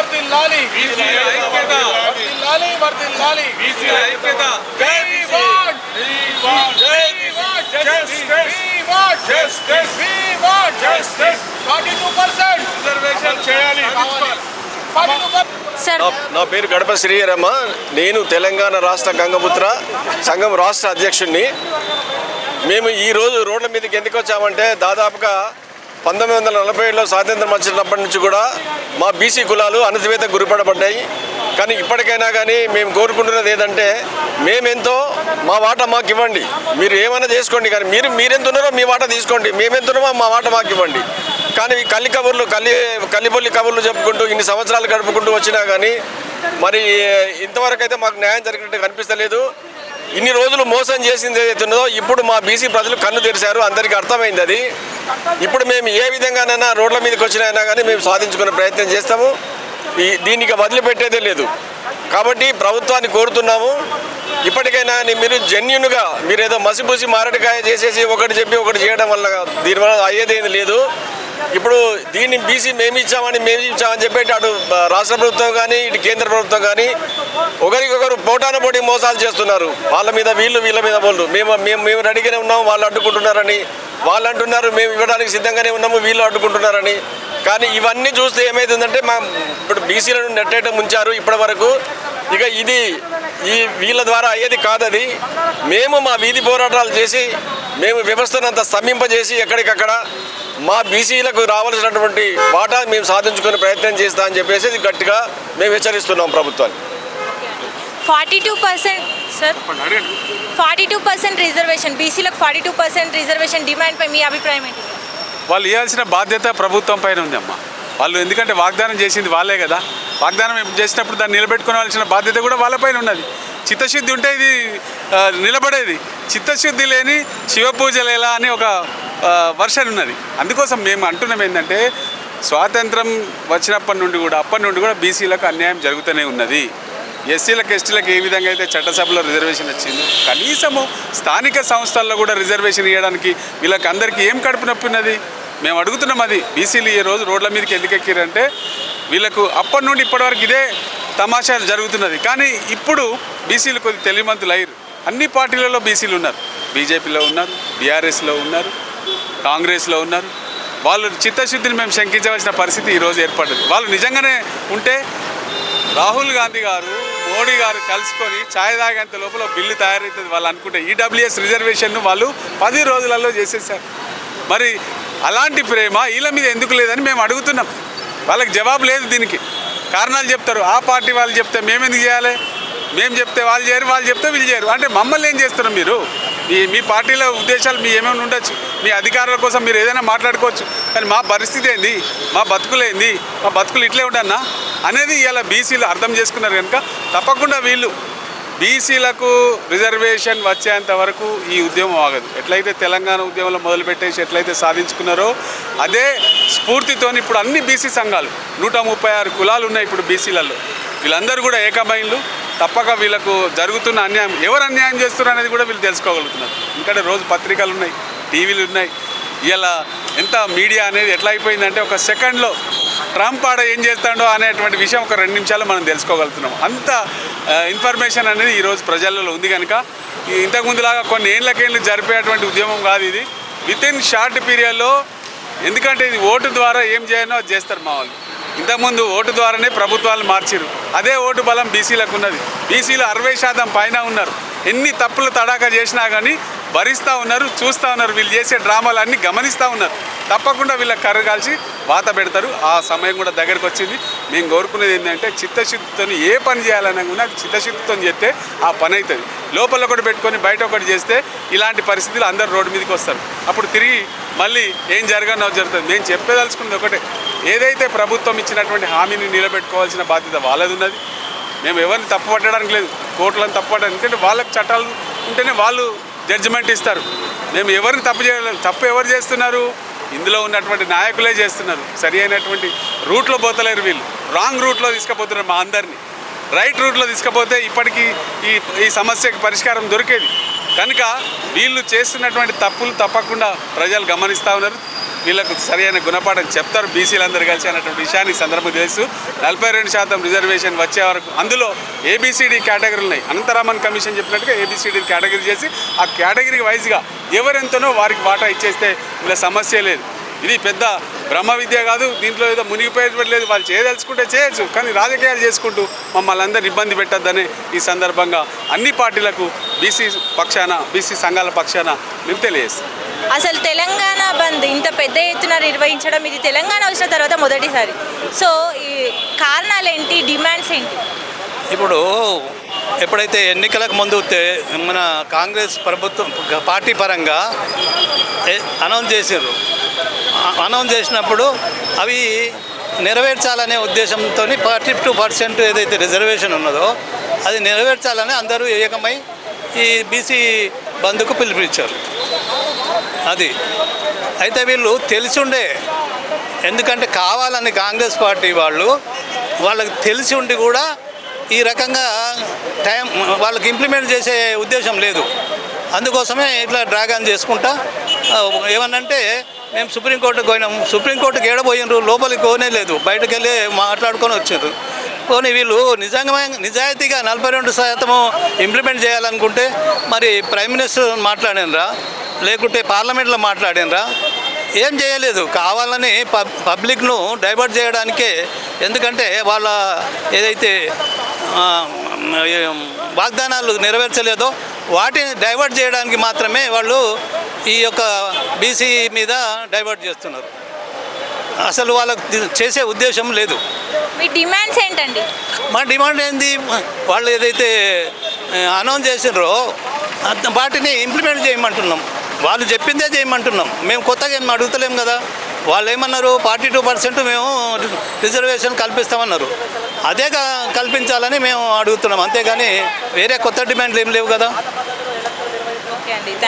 వర్దిల్లాలి వర్దిల్లాలి వర్దిల్లాలి We want We want justice We want justice We want justice 42% reservation చేయాలి. 42% సార్ నా- నా పేరు గడప శ్రీరమ్మ నేను తెలంగాణ రాష్ట్ర గంగపుత్ర సంఘం రాష్ట్ర అధ్యక్షుడిని మేము ఈ రోజు రోడ్ల మీదకి ఎందుకు వచ్చామంటే దాదాపుగా పంతొమ్మిది వందల నలభై ఏడులో స్వాతంత్రం వచ్చినప్పటి నుంచి కూడా మా బీసీ కులాలు అణచివేత గురిపడబడ్డాయి. కానీ ఇప్పటికైనా కానీ మేము కోరుకుంటున్నది ఏంటంటే మేమెంతో మా వాట మాకు ఇవ్వండి. మీరు ఏమైనా చేసుకోండి కానీ మీరు మీరెంతున్నారో మీ వాట తీసుకోండి. మేమెంతున్నామో మా వాట మాకు ఇవ్వండి. కానీ కల్లి కబుర్లు కల్లి కల్లిబొల్లి కబుర్లు చెప్పుకుంటూ ఇన్ని సంవత్సరాలు గడుపుకుంటూ వచ్చినా కానీ మరి ఇంతవరకు అయితే మాకు న్యాయం జరిగినట్టు కనిపిస్తలేదు. ఇన్ని రోజులు మోసం చేసింది ఏదైతున్నదో ఇప్పుడు మా బీసీ ప్రజలు కన్ను తెరిచారు అందరికీ అర్థమైంది అది. ఇప్పుడు మేము ఏ విధంగానైనా రోడ్ల మీదకి వచ్చినైనా కానీ మేము సాధించుకునే ప్రయత్నం చేస్తాము. ఈ దీనికి వదిలిపెట్టేదే లేదు. కాబట్టి ప్రభుత్వాన్ని కోరుతున్నాము. ఇప్పటికైనా మీరు జెన్యున్గా మీరు ఏదో మసిపూసి మారడికాయ చేసేసి ఒకటి చెప్పి ఒకటి చేయడం వల్ల దీనివల్ల అయ్యేదేది లేదు. ఇప్పుడు దీన్ని బీసీ మేము ఇచ్చామని మేము ఇచ్చామని చెప్పేసి అటు రాష్ట్ర ప్రభుత్వం కానీ ఇటు కేంద్ర ప్రభుత్వం కానీ ఒకరికొకరు పోటాన పోటీ మోసాలు చేస్తున్నారు. వాళ్ళ మీద వీళ్ళు వీళ్ళ మీద వాళ్ళు మేము మేము మేము రెడీగానే ఉన్నాము వాళ్ళు అడ్డుకుంటున్నారని. వాళ్ళు అంటున్నారు మేము ఇవ్వడానికి సిద్ధంగానే ఉన్నాము వీళ్ళు అడ్డుకుంటున్నారని. కానీ ఇవన్నీ చూస్తే ఏమైతుందంటే మా ఇప్పుడు బీసీలను నెట్టేయటం ఉంచారు ఇప్పటి వరకు ఇక ఇది ఈ వీళ్ళ ద్వారా అయ్యేది కాదది. మేము మా వీధి పోరాటాలు చేసి మేము వ్యవస్థను అంత స్తంభింపజేసి ఎక్కడికక్కడ మా బీసీలకు రావాల్సినటువంటి వాటా మేము సాధించుకునే ప్రయత్నం చేస్తా అని చెప్పేసి గట్టిగా మేము హెచ్చరిస్తున్నాం ప్రభుత్వాన్ని. Forty two percent sir? Forty two percent reservation బీసీలకు ఫార్టీ టూ పర్సెంట్ రిజర్వేషన్ డిమాండ్పై మీ అభిప్రాయం ఏంటి? వాళ్ళు ఇవ్వాల్సిన బాధ్యత ప్రభుత్వం పైన ఉంది అమ్మ వాళ్ళు ఎందుకంటే వాగ్దానం చేసింది వాళ్ళే కదా. వాగ్దానం చేసినప్పుడు దాన్ని నిలబెట్టుకోవాల్సిన బాధ్యత కూడా వాళ్ళపైన ఉన్నది. చిత్తశుద్ధి ఉంటే ఇది నిలబడేది. చిత్తశుద్ధి లేని శివ పూజలు ఎలా అని ఒక వర్షన్ ఉన్నది. అందుకోసం మేము అంటున్నాం ఏంటంటే స్వాతంత్రం వచ్చినప్పటి నుండి కూడా అప్పటి నుండి కూడా బీసీలకు అన్యాయం జరుగుతూనే ఉన్నది. ఎస్సీలకు ఎస్టీలకు ఏ విధంగా అయితే చట్టసభలో రిజర్వేషన్ వచ్చింది కనీసము స్థానిక సంస్థల్లో కూడా రిజర్వేషన్ ఇవ్వడానికి వీళ్ళకి అందరికీ ఏం కడుపు నొప్పి ఉన్నది? మేము అడుగుతున్నాం అది. బీసీలు ఈ రోజు రోడ్ల మీదకి ఎందుకు ఎక్కిరంటే వీళ్ళకు అప్పటి నుండి ఇప్పటివరకు ఇదే తమాషాలు జరుగుతున్నది. కానీ ఇప్పుడు బీసీలు కొద్ది తెలివిమంతులు అయ్యారు. అన్ని పార్టీలలో బీసీలు ఉన్నారు. బీజేపీలో ఉన్నారు బీఆర్ఎస్లో ఉన్నారు కాంగ్రెస్లో ఉన్నారు. వాళ్ళు చిత్తశుద్ధిని మేము శంకించవలసిన పరిస్థితి ఈరోజు ఏర్పడ్డది. వాళ్ళు నిజంగానే ఉంటే రాహుల్ గాంధీ గారు మోడీ గారు కలుసుకొని ఛాయ్ తాగేంత లోపల బిల్లు తయారవుతుంది వాళ్ళు అనుకుంటే ఈడబ్ల్యూఎస్ రిజర్వేషన్ను వాళ్ళు పది రోజులలో చేసేసారు. మరి అలాంటి ప్రేమ వీళ్ళ మీద ఎందుకు లేదని మేము అడుగుతున్నాం. వాళ్ళకి జవాబు లేదు దీనికి. కారణాలు చెప్తారు. ఆ పార్టీ వాళ్ళు చెప్తే మేము ఎందుకు చేయాలి? మేము చెప్తే వాళ్ళు చేయరు వాళ్ళు చెప్తే వీళ్ళు చేయరు. అంటే మమ్మల్ని ఏం చేస్తున్నారు మీరు? మీ మీ పార్టీలో ఉద్దేశాలు మీ ఏమేమి ఉండొచ్చు? మీ అధికారుల కోసం మీరు ఏదైనా మాట్లాడుకోవచ్చు. కానీ మా పరిస్థితి ఏంది? మా బతుకులేంది మా బతుకులు ఇట్లే ఉండన్నా? అనేది ఇలా బీసీలు అర్థం చేసుకున్నారు కనుక తప్పకుండా వీళ్ళు బీసీలకు రిజర్వేషన్ వచ్చేంత వరకు ఈ ఉద్యమం ఆగదు. ఎట్లయితే తెలంగాణ ఉద్యమంలో మొదలుపెట్టేసి ఎట్లయితే సాధించుకున్నారో అదే స్ఫూర్తితోని ఇప్పుడు అన్ని బీసీ సంఘాలు నూట ముప్పై ఆరు కులాలు ఉన్నాయి ఇప్పుడు బీసీలలో. వీళ్ళందరూ కూడా ఏకమైన్లు. తప్పక వీళ్ళకు జరుగుతున్న అన్యాయం ఎవరు అన్యాయం చేస్తున్నారు అనేది కూడా వీళ్ళు తెలుసుకోగలుగుతున్నారు. ఎందుకంటే రోజు పత్రికలు ఉన్నాయి టీవీలు ఉన్నాయి. ఇలా ఎంత మీడియా అనేది ఎట్లా అయిపోయిందంటే ఒక సెకండ్లో ట్రంప్ ఆడ ఏం చేస్తాడో అనేటువంటి విషయం ఒక రెండు నిమిషాలు మనం తెలుసుకోగలుగుతున్నాం. అంత ఇన్ఫర్మేషన్ అనేది ఈరోజు ప్రజలలో ఉంది కనుక ఇంతకుముందులాగా కొన్ని ఏళ్ళకేళ్ళు జరిపేటువంటి ఉద్యమం కాదు ఇది. విత్ ఇన్ షార్ట్ పీరియడ్లో ఎందుకంటే ఇది ఓటు ద్వారా ఏం చేయాలో అది చేస్తారు మా వాళ్ళు. ఇంతకుముందు ఓటు ద్వారానే ప్రభుత్వాలు మార్చిరు అదే ఓటు బలం బీసీలకు ఉన్నది. బీసీలు అరవై శాతం పైన ఉన్నారు. ఎన్ని తప్పులు తడాక చేసినా కానీ భరిస్తూ ఉన్నారు చూస్తూ ఉన్నారు. వీళ్ళు చేసే డ్రామాలన్నీ గమనిస్తూ ఉన్నారు. తప్పకుండా వీళ్ళకి కర్ర కాల్చి వాత పెడతారు. ఆ సమయం కూడా దగ్గరకు వచ్చింది. మేము కోరుకునేది ఏంటంటే చిత్తశుద్ధితో ఏ పని చేయాలన్నా కూడా అది చిత్తశుద్ధితో చేస్తే ఆ పని అవుతుంది లోపల ఒకటి పెట్టుకొని బయట ఒకటి చేస్తే ఇలాంటి పరిస్థితులు అందరు రోడ్డు మీదకి వస్తారు. అప్పుడు తిరిగి మళ్ళీ ఏం జరగనో జరుగుతుంది. మేము చెప్పేదలుచుకున్నది ఒకటే. ఏదైతే ప్రభుత్వం ఇచ్చినటువంటి హామీని నిలబెట్టుకోవాల్సిన బాధ్యత వాళ్ళది ఉన్నది. మేము ఎవరిని తప్పు పట్టడానికి లేదు. కోర్టులను తప్పు పట్టడానికి ఎందుకంటే వాళ్ళకి చట్టాలు ఉంటేనే వాళ్ళు జడ్జిమెంట్ ఇస్తారు. మేము ఎవరిని తప్పు చేయలేదు తప్పు ఎవరు చేస్తున్నారు? ఇందులో ఉన్నటువంటి నాయకులే చేస్తున్నారు. సరి అయినటువంటి రూట్లో పోతలేరు వీళ్ళు. రాంగ్ రూట్లో తీసుకుపోతున్నారు మా అందరినీ. రైట్ రూట్లో తీసుకపోతే ఇప్పటికీ ఈ ఈ సమస్యకి పరిష్కారం దొరికేది. కనుక వీళ్ళు చేస్తున్నటువంటి తప్పులు తప్పకుండా ప్రజలు గమనిస్తూ ఉన్నారు. వీళ్ళకు సరైన గుణపాఠం చెప్తారు బీసీలందరూ కలిసి అన్నటువంటి విషయాన్ని సందర్భం తెలుసు నలభై రెండు శాతం రిజర్వేషన్ వచ్చే వరకు అందులో ఏబీసీడీ కేటగిరీలు ఉన్నాయి. అనంతరామన్ కమిషన్ చెప్పినట్టుగా A B C D category చేసి ఆ కేటగిరీ వైజ్గా ఎవరెంతనో వారికి వాటా ఇచ్చేస్తే వీళ్ళ సమస్య లేదు. ఇది పెద్ద బ్రహ్మ విద్య కాదు దీంట్లో ఏదో మునిగిపోయేటువంటి లేదు. వాళ్ళు చేయదలుచుకుంటే చేయొచ్చు కానీ రాజకీయాలు చేసుకుంటూ మమ్మల్ని అందరిని ఇబ్బంది పెట్టద్దని ఈ సందర్భంగా అన్ని పార్టీలకు బీసీ పక్షాన బీసీ సంఘాల పక్షాన మేము తెలియజేస్తాం అసలు తెలంగాణ బంద్ ఇంత పెద్ద ఎత్తున నిర్వహించడం ఇది తెలంగాణ వచ్చిన తర్వాత మొదటిసారి. సో ఈ కారణాలు ఏంటి డిమాండ్స్ ఏంటి? ఇప్పుడు ఎప్పుడైతే ఎన్నికలకు ముందు మన కాంగ్రెస్ ప్రభుత్వం పార్టీ పరంగా అనౌన్స్ చేసారు అనౌన్స్ చేసినప్పుడు అవి నెరవేర్చాలనే ఉద్దేశంతో ఫార్టీ టూ పర్సెంట్ ఏదైతే రిజర్వేషన్ ఉన్నదో అది నెరవేర్చాలని అందరూ ఏకమై ఈ బీసీ బంద్కు పిలుపునిచ్చారు. అది. అయితే వీళ్ళు తెలిసిండే ఎందుకంటే కావాలని కాంగ్రెస్ పార్టీ వాళ్ళు వాళ్ళకి తెలిసి ఉండి కూడా ఈ రకంగా టైం వాళ్ళకి ఇంప్లిమెంట్ చేసే ఉద్దేశం లేదు. అందుకోసమే ఇట్లా డ్రాగన్ చేసుకుంటా ఏమనంటే మేము సుప్రీంకోర్టుకు పోయినాం సుప్రీంకోర్టుకి ఏడబోయినరు లోపలికి పోనే లేదు. బయటకు వెళ్ళి మాట్లాడుకొని వచ్చారు పోనీ వీళ్ళు నిజంగా నిజాయితీగా నలభై రెండు శాతము ఇంప్లిమెంట్ చేయాలనుకుంటే మరి ప్రైమ్ మినిస్టర్ మాట్లాడినరా? లేకుంటే పార్లమెంట్లో మాట్లాడినరా? ఏం చేయలేదు. కావాలని పబ్ పబ్లిక్ను డైవర్ట్ చేయడానికే. ఎందుకంటే వాళ్ళ ఏదైతే వాగ్దానాలు నెరవేర్చలేదో వాటిని డైవర్ట్ చేయడానికి మాత్రమే వాళ్ళు ఈ యొక్క బీసీ మీద డైవర్ట్ చేస్తున్నారు. అసలు వాళ్ళకు చేసే ఉద్దేశం లేదు. మీ డిమాండ్స్ ఏంటండి? మా డిమాండ్ ఏంది? వాళ్ళు ఏదైతే అనౌన్స్ చేసినారో వాటిని ఇంప్లిమెంట్ చేయమంటున్నాం. వాళ్ళు చెప్పిందే చేయమంటున్నాం. మేము కొత్తగా ఏం అడుగుతలేం కదా. వాళ్ళు ఏమన్నారు? ఫార్టీ టూ పర్సెంట్ మేము రిజర్వేషన్ కల్పిస్తామన్నారు. అదే కల్పించాలని మేము అడుగుతున్నాం. అంతేగాని వేరే కొత్త డిమాండ్లు ఏం లేవు కదా. ఓకే అండి.